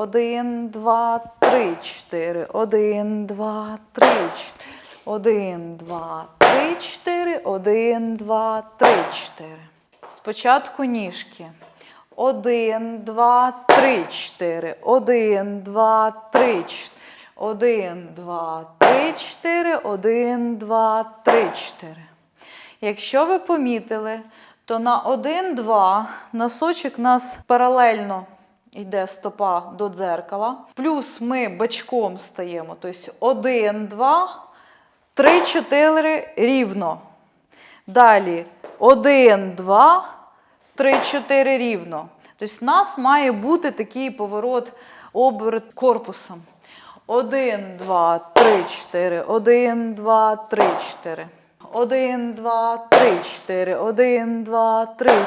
Один, два, три, чотири. Один, два, три, чотири. Один, два, три, чотири. Один, два, три, чотири. Спочатку ніжки. Один, два, три, чотири. Один, два, три, чотири. Один, два, три, чотири. Один, два, три, чотири. Якщо ви помітили, то на 1-2 носочок нас паралельно йде стопа до дзеркала. Плюс ми бачком стаємо. Тобто 1, 2, 3, 4 рівно. Далі 1, 2, 3, 4 рівно. Тобто у нас має бути такий поворот оберт корпусом. 1, 2, 3, 4, 1, 2, 3, 4. 1, 2, 3, 4, 1, 2, 3, 4.